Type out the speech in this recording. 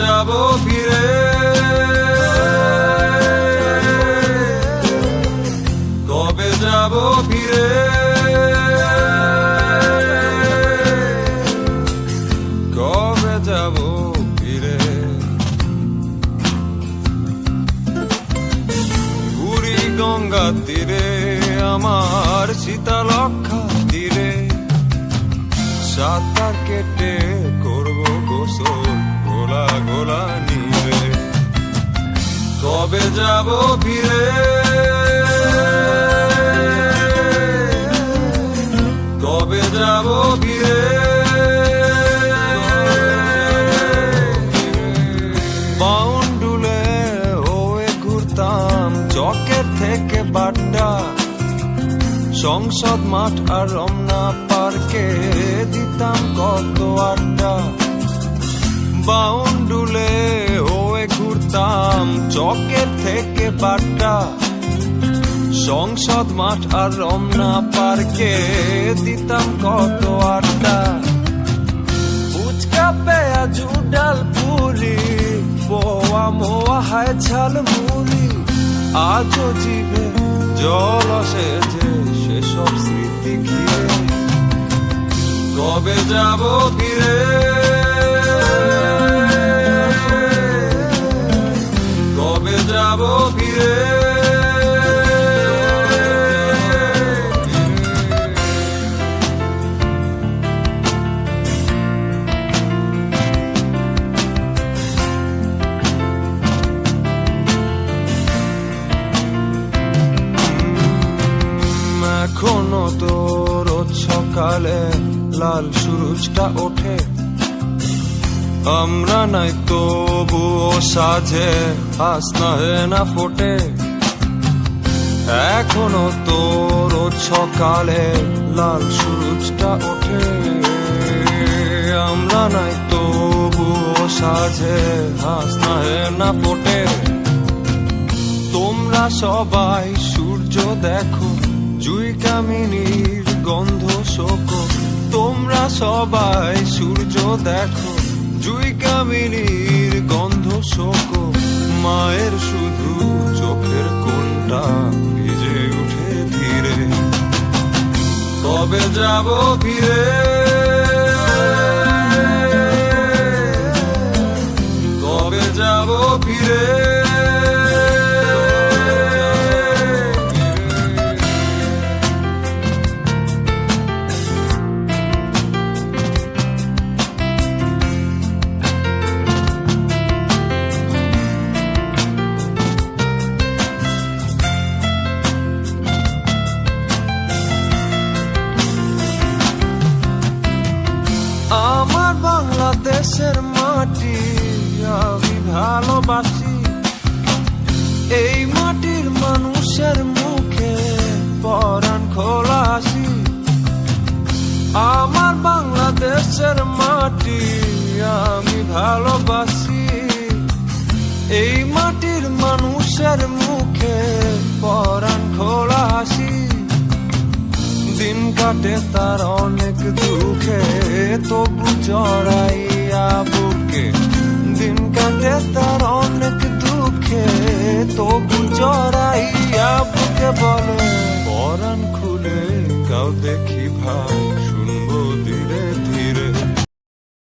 যাব ফিরে। কবে যাব ফিরে? কবে যাব ফিরে? পুরী গঙ্গা তীরে, আমার শীতলক্ষা তীরে, সাঁতার কেটে করব গোসল। গোলা গোলা নিরে তবে যাব ফিরে? কবে যাব ফিরে? সংসদ মাঠ আর রমনা পার্কে দিতাম কত বাউন্ডুলে হয়ে ঘুরতাম চকের থেকে বাড্ডা সংসদ মাঠ আর রমনা পার্কে দিতাম কত আড্ডা। ফুচকা, পেঁয়াজ ডাল পুরি, পোয়া, মোয়া, হায় ঝাল মুড়ি। আজও জিভে জল আসে যে সেসব স্মৃতি ঘিরে। কবে যাব ফিরে? এখনও তো রোজ সকালে লাল সুরুজটা ওঠে। আমরা নাই তবুও সাজে হাসনা না ফোটে। এখনও তো রোজ সকালে লাল সুরুজটা ওঠে। আমরা নাই তবুও সাজে হাসনা না ফোটে। তোমরা সবাই সূর্য দেখো জুই কামিনীর গন্ধ শোকো, তোমরা সবাই সূর্য দেখো। জুই কামিনীর গন্ধ শোকো, মায়ের শুধু চোখের কোনটা ভিজে উঠে ধীরে। কবে যাব ফিরে? কবে যাব ফিরে? বাংলাদেশের মাটি, আমি ভালোবাসি। এই মাটির মানুষের মুখে পরাণ খোলা আমার বাংলাদেশের মাটি, আমি ভালোবাসি। এই মাটির মানুষের মুখে পরাণ খোলা দিন কাটে তার অনেক দুঃখে, তবু জড়াইয়া বুকে দিন কাটে তার অনেক দুঃখে তবু জড়াইয়া বুকে বলে পরাণ খুলে কাউ দেখি ভাই